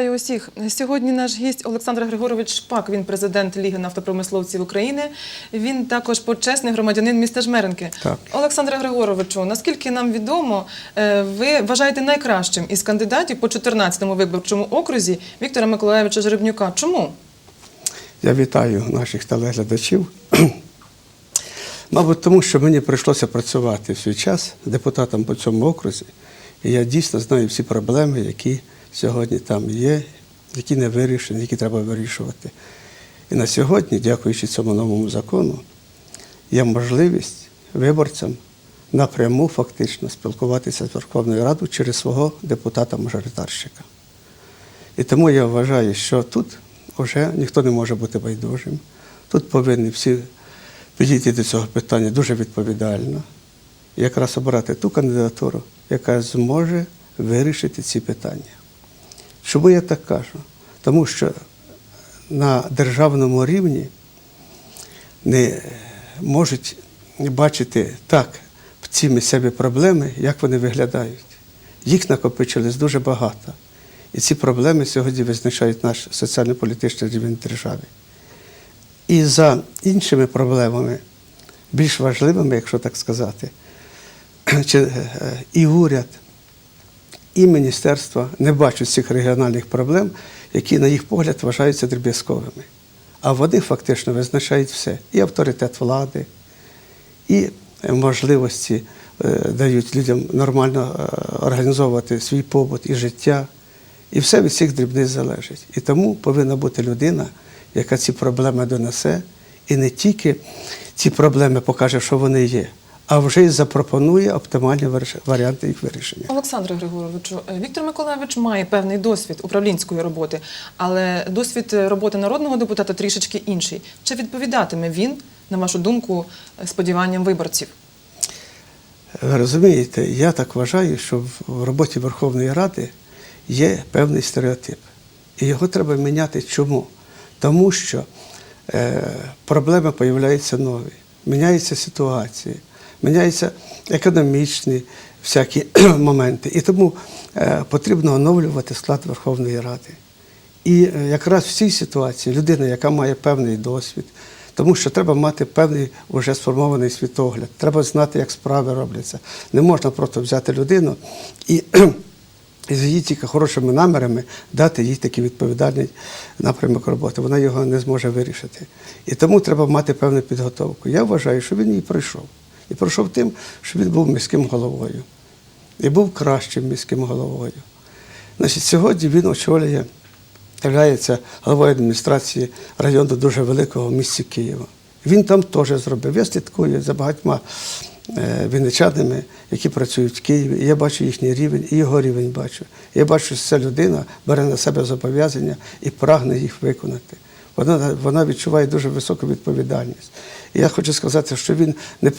вітаю усіх. Сьогодні наш гість Олександр Григорович Шпак. Він президент Ліги нафтопромисловців України. Він також почесний громадянин міста Жмеренки. Так. Олександре Григоровичу, наскільки нам відомо, е, ви вважаєте найкращим із кандидатів по 14-му виборчому окрузі Віктора Миколаєвича Жеребнюка. Чому? Я вітаю наших телеглядачів. Мабуть, тому що мені прийшлося працювати в свій час депутатом по цьому окрузі, і я дійсно знаю всі проблеми, які сьогодні там є, які не вирішені, які треба вирішувати. І на сьогодні, дякуючи цьому новому закону, є можливість виборцям напряму фактично спілкуватися з Верховною Радою через свого депутата-мажоритарщика. І тому я вважаю, що тут вже ніхто не може бути байдужим. Тут повинні всі підійти до цього питання дуже відповідально. І якраз обрати ту кандидатуру, яка зможе вирішити ці питання. Чому я так кажу? Тому що на державному рівні не можуть бачити так ці місцеві проблеми, як вони виглядають. Їх накопичилось дуже багато. І ці проблеми сьогодні визначають наш соціально-політичний рівень держави. І за іншими проблемами, більш важливими, якщо так сказати, чи, е, і уряд, і міністерство не бачать цих регіональних проблем, які, на їх погляд, вважаються дріб'язковими. А вони фактично визначають все: і авторитет влади, і е, можливості е, дають людям нормально е, організовувати свій побут і життя. І все від цих дрібниць залежить. І тому повинна бути людина, яка ці проблеми донесе, і не тільки ці проблеми покаже, що вони є, а вже й запропонує оптимальні варіанти їх вирішення. Олександре Григоровичу, е, Віктор Миколаївич має певний досвід управлінської роботи, але досвід е, роботи народного депутата трішечки інший. Чи відповідатиме він, на вашу думку, е, сподіванням виборців? Ви розумієте, я так вважаю, що в роботі Верховної Ради є певний стереотип. І його треба міняти. Чому? Тому що е, проблеми з'являються нові, міняються ситуації, міняються економічні всякі моменти. І тому е, потрібно оновлювати склад Верховної Ради. І е, якраз в цій ситуації людина, яка має певний досвід, тому що треба мати певний вже сформований світогляд, треба знати, як справи робляться. Не можна просто взяти людину і з її тільки хорошими намірами дати їй такий відповідальний напрямок роботи. Вона його не зможе вирішити. І тому треба мати певну підготовку. Я вважаю, що він її пройшов. І пройшов тим, що він був міським головою. І був кращим міським головою. Значить, сьогодні він очолює, являється головою адміністрації району дуже великого в місті Києва. Він там теж зробив. Я слідкую за багатьма е, вінничанами, які працюють в Києві. Я бачу їхній рівень, і його рівень бачу. Я бачу, що ця людина бере на себе зобов'язання і прагне їх виконати. Вона, вона відчуває дуже високу відповідальність. І я хочу сказати, що він не,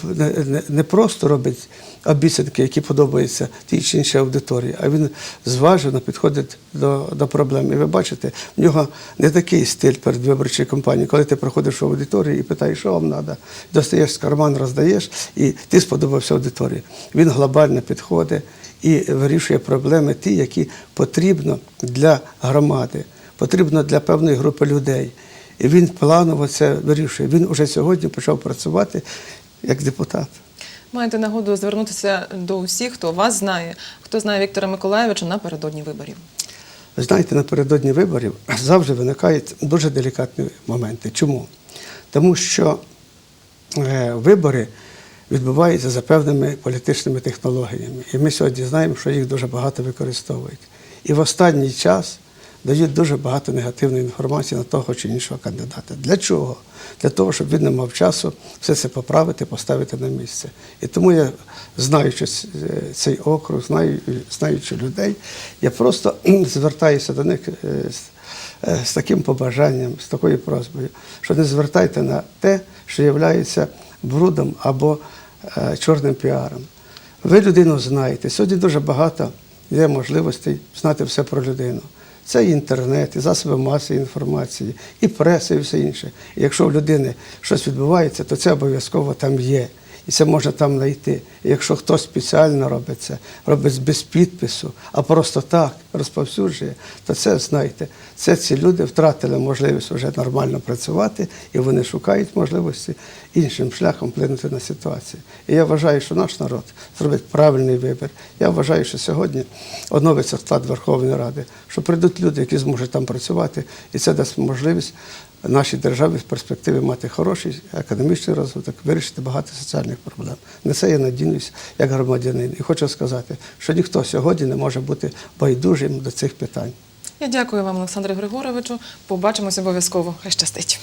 не, не просто робить обіцянки, які подобаються тій чи іншій аудиторії, а він зважено підходить до, до проблем. І ви бачите, в нього не такий стиль перед виборчою кампанією, коли ти приходиш в аудиторію і питаєш, що вам треба. Достаєш з карман, роздаєш, і ти сподобався аудиторії. Він глобально підходить і вирішує проблеми ті, які потрібно для громади, потрібно для певної групи людей. І він планово це вирішує. Він уже сьогодні почав працювати як депутат. Маєте нагоду звернутися до усіх, хто вас знає, хто знає Віктора Миколаєвича напередодні виборів. Ви знаєте, напередодні виборів завжди виникають дуже делікатні моменти. Чому? Тому що е, вибори відбуваються за певними політичними технологіями. І ми сьогодні знаємо, що їх дуже багато використовують. І в останній час дають дуже багато негативної інформації на того чи іншого кандидата. Для чого? Для того, щоб він не мав часу все це поправити, поставити на місце. І тому я, знаючи е, цей округ, знаючи людей, я просто звертаюся до них е, з, е, таким побажанням, з такою просьбою, що не звертайте на те, що є брудом або чорним піаром. Ви людину знаєте. Сьогодні дуже багато є можливостей знати все про людину. Це і інтернет, і засоби масової інформації, і преса, і все інше. І якщо в людини щось відбувається, то це обов'язково там є. І це можна там знайти. І якщо хтось спеціально робить це, робить без підпису, а просто так розповсюджує, то це знайте, це ці люди втратили можливість вже нормально працювати, і вони шукають можливості іншим шляхом вплинути на ситуацію. І я вважаю, що наш народ зробить правильний вибір. Я вважаю, що сьогодні оновиться склад Верховної Ради, що прийдуть люди, які зможуть там працювати, і це дасть можливість нашій державі в перспективі мати хороший економічний розвиток, вирішити багато соціальних проблем. На це я надіюсь як громадянин. І хочу сказати, що ніхто сьогодні не може бути байдужим до цих питань. Я дякую вам, Олександре Григоровичу. Побачимось обов'язково. Хай щастить.